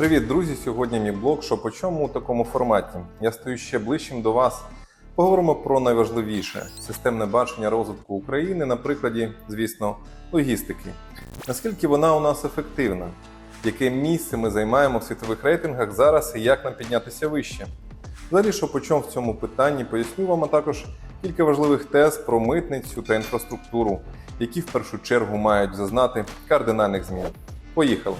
Привіт, друзі! Сьогодні мій блог «Що по чому у такому форматі. Я стою ще ближчим до вас. Поговоримо про найважливіше системне бачення розвитку України на прикладі, звісно, логістики. Наскільки вона у нас ефективна? Яке місце ми займаємо в світових рейтингах зараз і як нам піднятися вище? Взагалі, що по чому в цьому питанні, поясню вам а також кілька важливих тез про митницю та інфраструктуру, які в першу чергу мають зазнати кардинальних змін. Поїхали!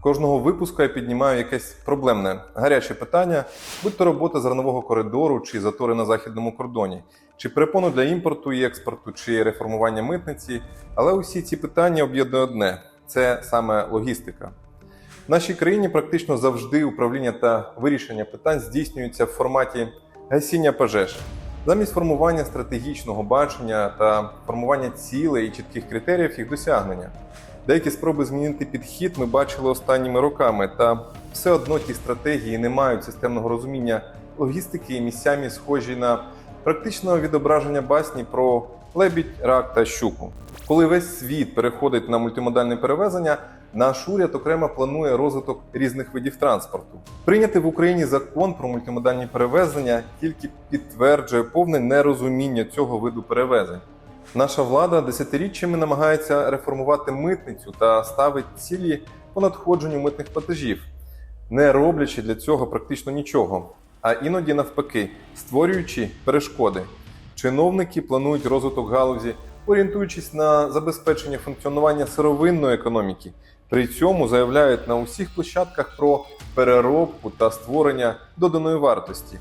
Кожного випуску я піднімаю якесь проблемне гаряче питання, будь то робота зернового коридору чи затори на західному кордоні, чи перепону для імпорту і експорту, чи реформування митниці. Але усі ці питання об'єднує одне це саме логістика. В нашій країні практично завжди управління та вирішення питань здійснюються в форматі гасіння пожеж. Замість формування стратегічного бачення та формування цілей і чітких критеріїв їх досягнення. Деякі спроби змінити підхід ми бачили останніми роками, та все одно ті стратегії не мають системного розуміння логістики і місцями схожі на практичного відображення басні про лебідь, рак та щуку. Коли весь світ переходить на мультимодальне перевезення, наш уряд окремо планує розвиток різних видів транспорту. Прийняти в Україні закон про мультимодальні перевезення тільки підтверджує повне нерозуміння цього виду перевезень. Наша влада десятиріччями намагається реформувати митницю та ставить цілі по надходженню митних платежів, не роблячи для цього практично нічого, а іноді навпаки, створюючи перешкоди. Чиновники планують розвиток галузі, орієнтуючись на забезпечення функціонування сировинної економіки. При цьому заявляють на усіх площадках про переробку та створення доданої вартості.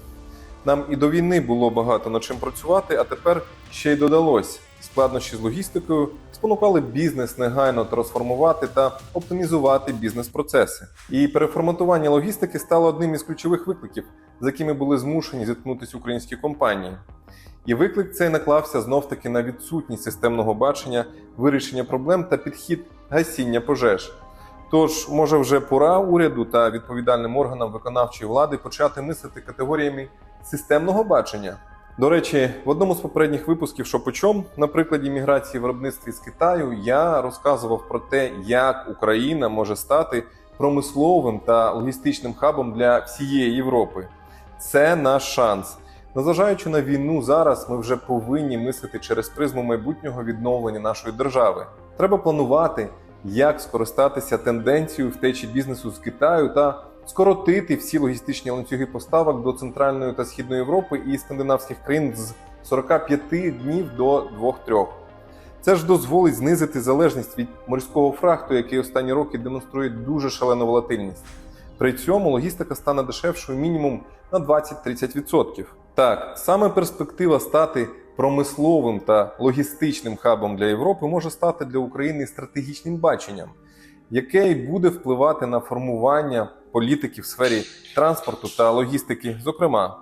Нам і до війни було багато над чим працювати, а тепер ще й додалось. Складнощі з логістикою спонукали бізнес негайно трансформувати та оптимізувати бізнес-процеси. І переформатування логістики стало одним із ключових викликів, з якими були змушені зіткнутися українські компанії. І виклик цей наклався знов-таки на відсутність системного бачення, вирішення проблем та підхід гасіння пожеж. Тож, може, вже пора уряду та відповідальним органам виконавчої влади почати мислити категоріями системного бачення. До речі, в одному з попередніх випусків «Що по чому» на прикладі міграції виробництві з Китаю я розказував про те, як Україна може стати промисловим та логістичним хабом для всієї Європи. Це наш шанс. Незважаючи на війну, зараз ми вже повинні мислити через призму майбутнього відновлення нашої держави. Треба планувати, як скористатися тенденцією втечі бізнесу з Китаю та скоротити всі логістичні ланцюги поставок до Центральної та Східної Європи і скандинавських країн з 45 днів до 2-3. Це ж дозволить знизити залежність від морського фрахту, який останні роки демонструє дуже шалену волатильність. При цьому логістика стане дешевшою мінімум на 20-30%. Так, саме перспектива стати промисловим та логістичним хабом для Європи може стати для України стратегічним баченням, яке й буде впливати на формування політики в сфері транспорту та логістики, зокрема.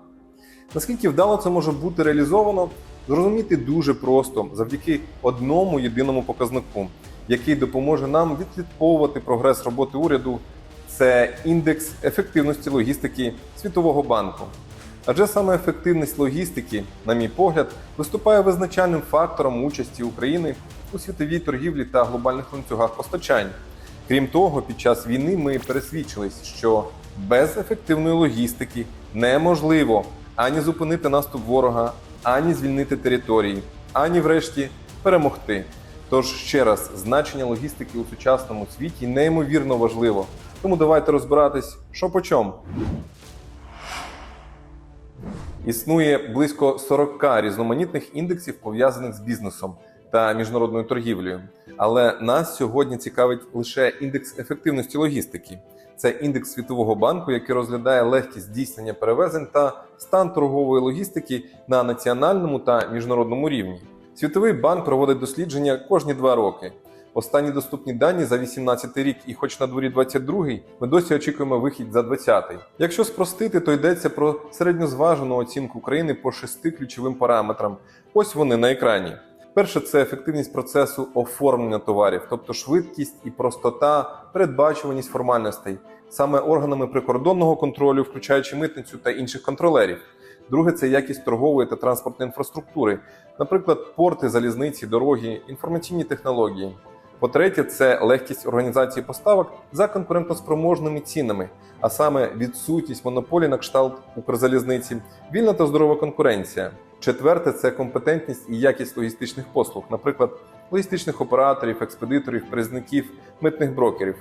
Наскільки вдало це може бути реалізовано, зрозуміти дуже просто завдяки одному єдиному показнику, який допоможе нам відслідковувати прогрес роботи уряду. Це індекс ефективності логістики Світового банку. Адже саме ефективність логістики, на мій погляд, виступає визначальним фактором участі України у світовій торгівлі та глобальних ланцюгах постачань. Крім того, під час війни ми пересвідчились, що без ефективної логістики неможливо ані зупинити наступ ворога, ані звільнити території, ані, врешті, перемогти. Тож ще раз, значення логістики у сучасному світі неймовірно важливо. Тому давайте розбиратись, що по чому. Існує близько 40 різноманітних індексів, пов'язаних з бізнесом та міжнародною торгівлею. Але нас сьогодні цікавить лише індекс ефективності логістики. Це індекс Світового банку, який розглядає легкість здійснення перевезень та стан торгової логістики на національному та міжнародному рівні. Світовий банк проводить дослідження кожні два роки. Останні доступні дані за 18 рік, і хоч на дворі 22-й, ми досі очікуємо вихід за 20-й. Якщо спростити, то йдеться про середньозважену оцінку країни по шести ключовим параметрам. Ось вони на екрані. Перше це ефективність процесу оформлення товарів, тобто швидкість і простота, передбачуваність формальностей, саме органами прикордонного контролю, включаючи митницю та інших контролерів. Друге це якість торгової та транспортної інфраструктури, наприклад, порти, залізниці, дороги, інформаційні технології. По-третє, це легкість організації поставок за конкурентоспроможними цінами, а саме відсутність монополій на кшталт Укрзалізниці, вільна та здорова конкуренція. Четверте це компетентність і якість логістичних послуг, наприклад, логістичних операторів, експедиторів, перевізників, митних брокерів.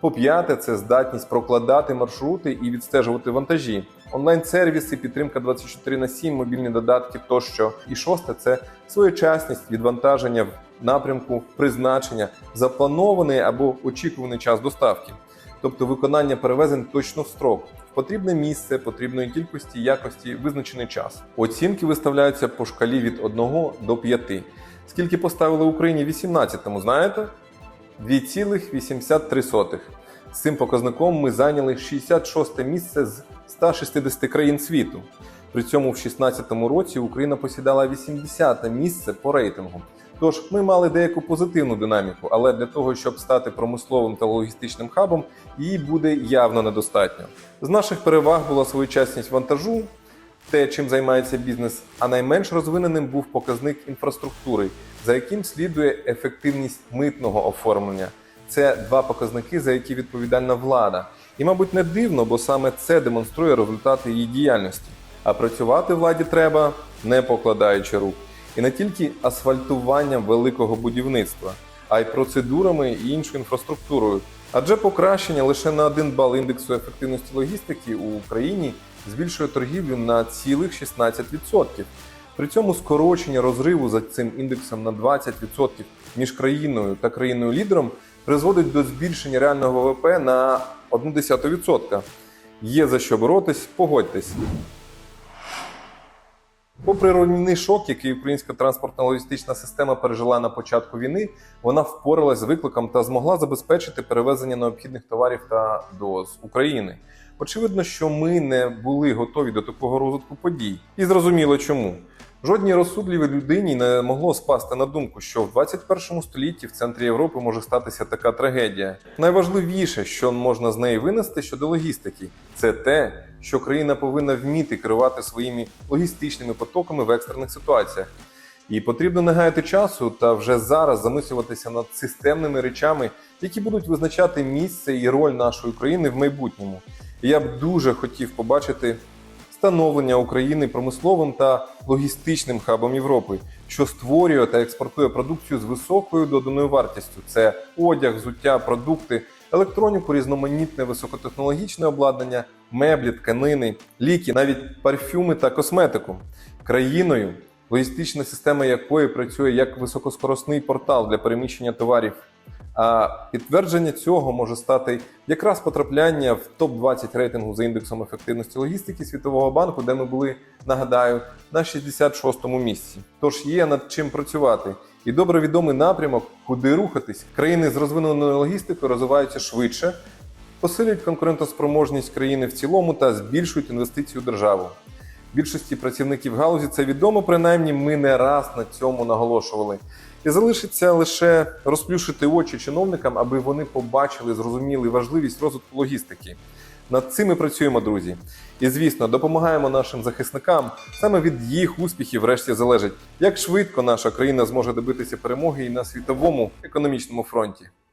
По-п'яте, це здатність прокладати маршрути і відстежувати вантажі, онлайн-сервіси, підтримка 24 на 7, мобільні додатки тощо. І шосте це своєчасність відвантаження в напрямку призначення, запланований або очікуваний час доставки, тобто виконання перевезень точно в строк, потрібне місце, потрібної кількості, якості, визначений час. Оцінки виставляються по шкалі від 1 до 5. Скільки поставили Україні в 18-му, знаєте? 2,83. З цим показником ми зайняли 66 місце з 160 країн світу. При цьому в 2016 році Україна посідала 80 місце по рейтингу. Тож ми мали деяку позитивну динаміку, але для того, щоб стати промисловим та логістичним хабом, її буде явно недостатньо. З наших переваг була своєчасність вантажу, те, чим займається бізнес, а найменш розвиненим був показник інфраструктури, за яким слідує ефективність митного оформлення. Це два показники, за які відповідальна влада. І, мабуть, не дивно, бо саме це демонструє результати її діяльності. А працювати владі треба не покладаючи рук. І не тільки асфальтуванням великого будівництва, а й процедурами і іншою інфраструктурою. Адже покращення лише на 1 бал індексу ефективності логістики у Україні збільшує торгівлю на цілих 16%. При цьому скорочення розриву за цим індексом на 20% між країною та країною-лідером призводить до збільшення реального ВВП на 0,1%. Є за що боротись, погодьтесь. Попри руйнівний шок, який українська транспортна логістична система пережила на початку війни, вона впоралась з викликом та змогла забезпечити перевезення необхідних товарів та доз України. Очевидно, що ми не були готові до такого розвитку подій, і зрозуміло чому. Жодній розсудливій людині не могло спасти на думку, що в 21 столітті в центрі Європи може статися така трагедія. Найважливіше, що можна з неї винести щодо логістики, це те, що країна повинна вміти керувати своїми логістичними потоками в екстрених ситуаціях. І потрібно не гаяти часу та вже зараз замислюватися над системними речами, які будуть визначати місце і роль нашої країни в майбутньому. І я б дуже хотів побачити становлення України промисловим та логістичним хабом Європи, що створює та експортує продукцію з високою доданою вартістю: це одяг, взуття, продукти, електроніку, різноманітне високотехнологічне обладнання, меблі, тканини, ліки, навіть парфюми та косметику. Країною, логістична система якої працює як високоскоросний портал для переміщення товарів. А підтвердження цього може стати якраз потрапляння в топ-20 рейтингу за індексом ефективності логістики Світового банку, де ми були, нагадаю, на 66-му місці. Тож є над чим працювати. І добре відомий напрямок, куди рухатись. Країни з розвиненою логістикою розвиваються швидше, посилюють конкурентоспроможність країни в цілому та збільшують інвестиції у державу. Більшості працівників галузі це відомо, принаймні ми не раз на цьому наголошували. І залишиться лише розплющити очі чиновникам, аби вони побачили, зрозуміли важливість розвитку логістики. Над цим ми працюємо, друзі. І звісно, допомагаємо нашим захисникам. Саме від їх успіхів, врешті, залежить, як швидко наша країна зможе добитися перемоги і на світовому економічному фронті.